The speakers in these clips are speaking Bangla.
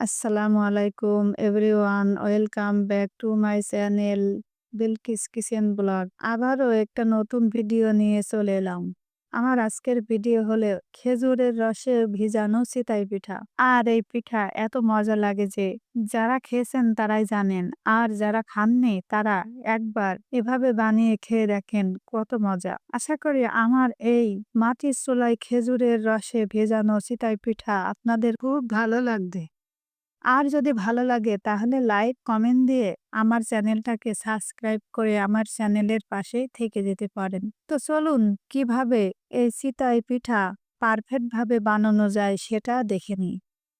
আসসালামু আলাইকুম everyone welcome back to my channel Bilkis kitchen blog আবারও একটা নতুন ভিডিও নিয়ে চলে এলাম। আমার আজকের ভিডিও হলে খেজুরের রসে ভিজানো সিতাই পিঠা। আর এই পিঠা এত মজা লাগে যে, যারা খেয়েছেন তারাই জানেন, আর যারা খাননি তারা একবার এভাবে বানিয়ে খেয়ে দেখেন কত মজা। আশা করি আমার এই মাটির চুলায় খেজুরের রসে ভেজানো সিতাই পিঠা আপনাদের খুব ভালো লাগবে। আর যদি ভালো লাগে তাহলে লাইক, কমেন্ট দিয়ে আমার চ্যানেলটাকে সাবস্ক্রাইব করে আমার চ্যানেলের পাশেই থেকে যেতে পারেন। তো চলুন কীভাবে এই সিতাই পিঠা পারফেক্টভাবে বানানো যায় সেটা দেখে নিই।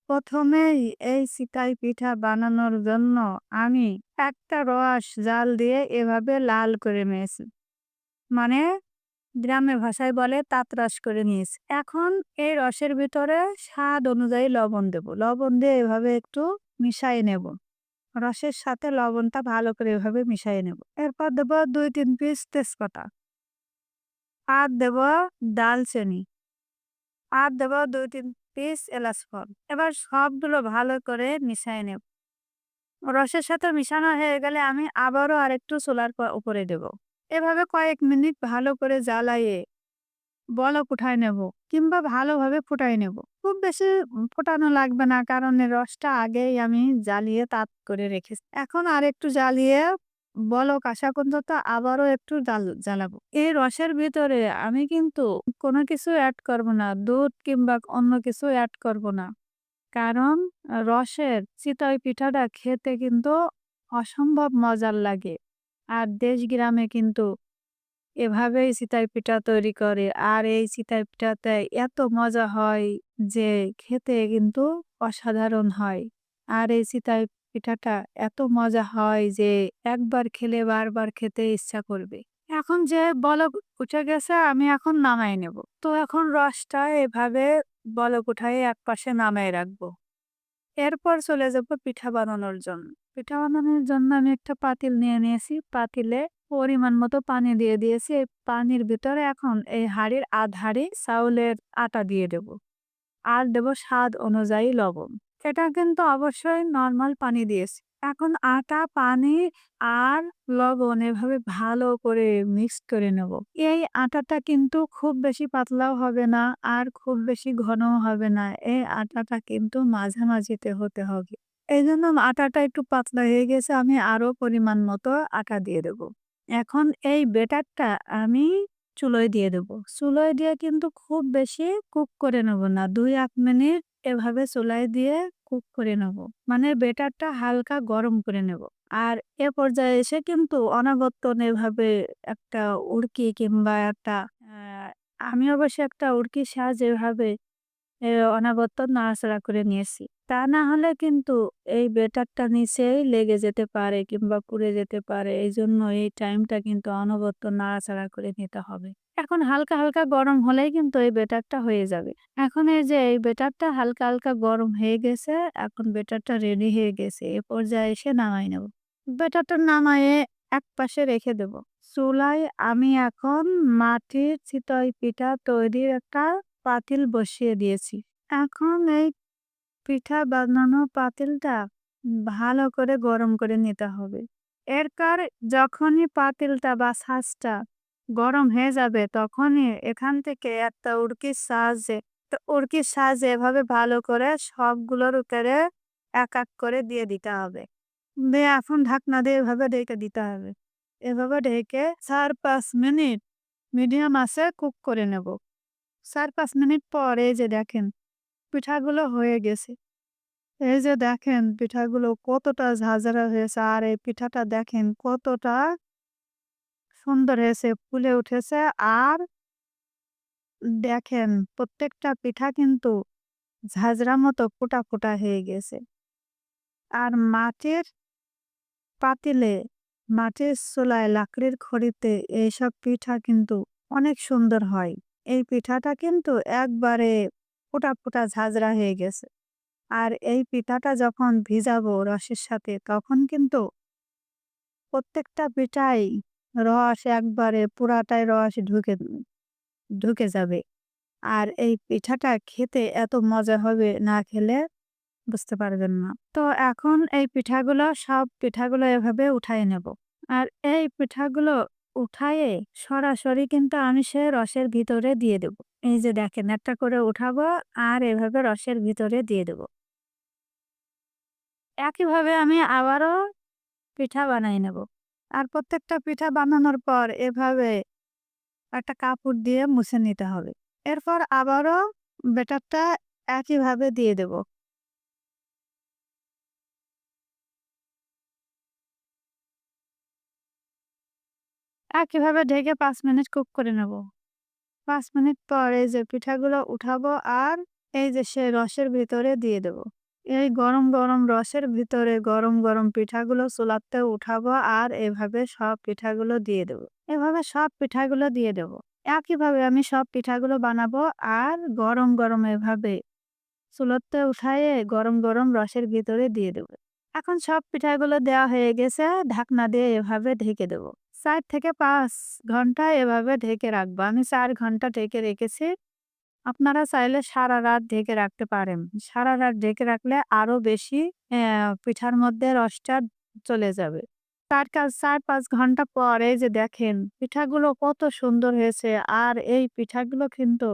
প্রথমে এই সিতাই পিঠা বানানোর জন্য আমি একটা রস জাল দিয়ে এভাবে লাল করে নিয়েছি মানে গ্রামের ভাষায় বলে তাঁতরাস করে নিয়েছি এখন এই রসের ভিতরে স্বাদ অনুযায়ী লবণ দেব। লবণ দিয়ে এভাবে একটু মিশাই নেব। রসের সাথে লবণটা ভালো করে এভাবে মিশাই নেব। এরপর দেব দুই তিন পিস তেজপাতা। আর দেব দালচিনি আর দেব দুই তিন পিস এলাচ ফল। এবার সবগুলো ভালো করে মিশাই নেব। রসের সাথে মিশানো হয়ে গেলে আমি আবারও আরেকটু চুলার উপরে দেব। এভাবে কয়েক মিনিট ভালো করে জ্বালাইয়ে বলক উঠায় নেব কিংবা ভালোভাবে ফুটাই নেব। খুব বেশি ফোটানো লাগবে না কারণ রসটা আগেই আমি জ্বালিয়ে তাপ করে রেখেছি। এখন আর একটু জ্বালিয়ে বলক আসা পর্যন্ত আবারও একটু জ্বালাবো। এই রসের ভিতরে আমি কিন্তু কোনো কিছু অ্যাড করব না, দুধ কিংবা অন্য কিছু অ্যাড করব না। কারণ রসের চিতই পিঠাটা খেতে কিন্তু অসম্ভব মজার লাগে। আর দেশ গ্রামে কিন্তু এভাবেই চিতাই পিঠা তৈরি করে। আর এই চিতাই পিঠাতে এত মজা হয় যে খেতে কিন্তু অসাধারণ হয়। আর এই চিতাই পিঠাটা এত মজা হয় যে একবার খেলে বারবার খেতে ইচ্ছা করবে। এখন যে বলক উঠে গেছে, আমি এখন নামাই নেব। তো এখন রসটা এভাবে বলক উঠাই এক পাশে নামাই রাখব। এরপর চলে যাব পিঠা বানানোর জন্য। পিঠা বানানোর জন্য আমি একটা পাতিল নিয়ে নিয়েছি। পাতিলে পরিমাণ মতো পানি দিয়ে দিয়েছি। এই পানির ভিতরে এখন এই হাড়ির আধ হাড়ি চাউলের আটা দিয়ে দেব। আর দেব স্বাদ অনুযায়ী লবণ। এটা কিন্তু অবশ্যই নর্মাল পানি দিয়েছি। এখন আটা, পানি আর লবণ এভাবে ভালো করে মিক্স করে নেব। এই আটাটা কিন্তু খুব বেশি পাতলাও হবে না আর খুব বেশি ঘনও হবে না। এই আটাটা কিন্তু মাঝামাঝিতে হতে হবে। এই জন্য আটাটা একটু পাতলা হয়ে গেছে, আমি আরও পরিমাণ মতো আটা দিয়ে দেব। এখন এই বেটারটা আমি চুলোয় দিয়ে দেব। চুলোয় দিয়ে কিন্তু খুব বেশি কুক করে নেব না, দুই এক মিনিট এভাবে চুলায় দিয়ে কুক করে নেব। মানে বেটারটা হালকা গরম করে নেব। আর এ পর্যায়ে এসে কিন্তু অনাবর্তন এভাবে একটা উড়কি কিংবা একটা আমি অবশ্য একটা উড়কির সাহায্যে এভাবে অনাবর্তন নাড়াচাড়া করে নিয়েছি। তা না হলে কিন্তু এই বেটারটা নিচেই লেগে যেতে পারে কিংবা পুড়ে যেতে পারে। এই জন্য এই টাইমটা কিন্তু অনবরত নাড়াচাড়া করে নিতে হবে। এখন হালকা হালকা গরম হলেই কিন্তু এই বেটারটা হয়ে যাবে। এখন এই যে এই বেটারটা হালকা হালকা গরম হয়ে গেছে, এখন বেটারটা রেডি হয়ে গেছে। এ পর্যায়ে এসে নামাই নেব। বেটারটা নামায়ে এক পাশে রেখে দেব। চুলায় আমি এখন মাটির চিতই পিঠা তৈরির একটা পাতিল বসিয়ে দিয়েছি। এখন এই পিঠা বানানো পাতিলটা ভালো করে গরম করে নিতে হবে। এরকার যখনই পাতিলটা বা ছাঁচটা গরম হয়ে যাবে, তখনই এখান থেকে একটা উড়কির সাহায্যে, তো উড়কির সাহায্যে এভাবে ভালো করে সবগুলোর উপরে এক এক করে দিয়ে দিতে হবে। দিয়ে এখন ঢাকনা দিয়ে এভাবে ঢেকে দিতে হবে। এভাবে ঢেকে চার পাঁচ মিনিট মিডিয়াম আছে কুক করে নেব। চার, পাঁচ মিনিট পরে যে দেখেন পিঠাগুলো হয়ে গেছে। এই যে দেখেন পিঠাগুলো কতটা ঝাঁঝরা হয়েছে আর এই পিঠাটা দেখেন কতটা সুন্দর হয়েছে, ফুলে উঠেছে আর দেখেন প্রত্যেকটা পিঠা কিন্তু ঝাঁঝরা মতো ফোটা ফোটা হয়ে গেছে। আর মাটির পাতিলে, মাটির চুলায়, লাকড়ির খড়িতে এইসব পিঠা কিন্তু অনেক সুন্দর হয়। এই পিঠাটা কিন্তু একবারে ফোটা ফোটা ঝাঁঝরা হয়ে গেছে আর এই পিঠাটা যখন ভিজাবো রসের সাথে, তখন কিন্তু প্রত্যেকটা পিঠাই রস একবারে পুরাটাই রস ঢুকে ঢুকে যাবে আর এই পিঠাটা খেতে এত মজা হবে না খেলে বুঝতে পারবেন না। তো এখন এই পিঠাগুলো সব পিঠাগুলো এভাবে উঠায় নেব। আর এই পিঠাগুলো উঠায়ে সরাসরি কিন্তু আমি সে রসের ভিতরে দিয়ে দেব। এই যে দেখেন, একটা করে উঠাবো আর এভাবে রসের ভিতরে দিয়ে দেব। একইভাবে আমি আবারও পিঠা বানাই নেব। আর প্রত্যেকটা পিঠা বানানোর পর এভাবে একটা কাপড় দিয়ে মুছে নিতে হবে। এরপর আবারও ব্যাটারটা একইভাবে দিয়ে দেব। একইভাবে ঢেকে পাঁচ মিনিট কুক করে নেব। পাঁচ মিনিট পর এই যে পিঠাগুলো উঠাবো আর এই যে সে রসের ভিতরে দিয়ে দেব। এই গরম, গরম রসের ভিতরে গরম, গরম পিঠাগুলো চুলাতে উঠাবো আর এভাবে সব পিঠাগুলো দিয়ে দেব। এভাবে সব পিঠাগুলো দিয়ে দেব। একইভাবে আমি সব পিঠাগুলো বানাবো আর গরম, গরম এভাবে চুলাতে উঠায়ে গরম, গরম রসের ভিতরে দিয়ে দেব। এখন সব পিঠাগুলো দেওয়া হয়ে গেছে ঢাকনা দিয়ে এভাবে ঢেকে দেব। ৪ থেকে পাঁচ ঘণ্টা এভাবে ঢেকে রাখব। আমি চার ঘণ্টা ঢেকে রেখেছি। আপনারা চাইলে সারা রাত ঢেকে রাখতে পারেন। সারা রাত ঢেকে রাখলে আরও বেশি পিঠার মধ্যে রসটা চলে যাবে। তার কাজ ৪-৫ ঘণ্টা পর যে দেখেন, পিঠাগুলো কত সুন্দর হয়েছে। আর এই পিঠাগুলো কিন্তু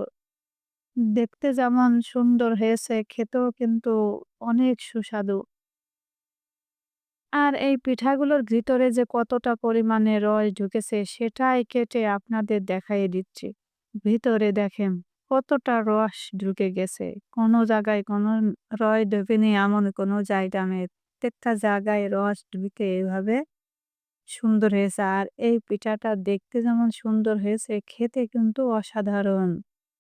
দেখতে যেমন সুন্দর হয়েছে, খেতেও কিন্তু অনেক সুস্বাদু। আর এই পিঠাগুলোর ভিতরে যে কতটা পরিমাণে রস ঢুকেছে, সেটাই কেটে আপনাদের দেখাইয়ে দিচ্ছি। ভিতরে দেখেন কতটা রস ঢুকে গেছে। কোনো জায়গায় কোনো রস ঢোকেনি, এমন কোনো জায়গা নেই। প্রত্যেকটা জায়গায় রস ঢুকে এভাবে সুন্দর হয়েছে। আর এই পিঠাটা দেখতে যেমন সুন্দর হয়েছে, খেতে কিন্তু অসাধারণ।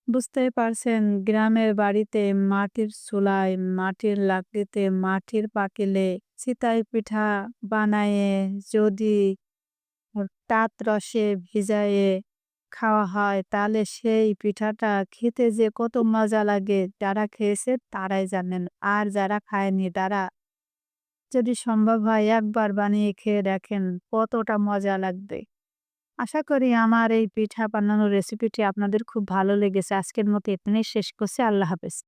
বুঝতেই পারছেন গ্রামের বাড়িতে মাটির চুলায়, মাটির লাকড়িতে, মাটির পাকিলে চিতই পিঠা বানায়ে যদি তাঁত রসে ভিজায়ে খাওয়া হয় তাহলে সেই পিঠাটা খেতে যে কত মজা লাগে যারা খেয়েছে তারাই জানেন। আর যারা খায়নি তারা যদি সম্ভব হয় একবার বানিয়ে খেয়ে দেখেন কতটা মজা লাগবে। আশা করি আমার এই পিঠা বানানোর রেসিপিটি আপনাদের খুব ভালো লেগেছে। আজকের মতো এখানেই শেষ করছি। আল্লাহ হাফেজ।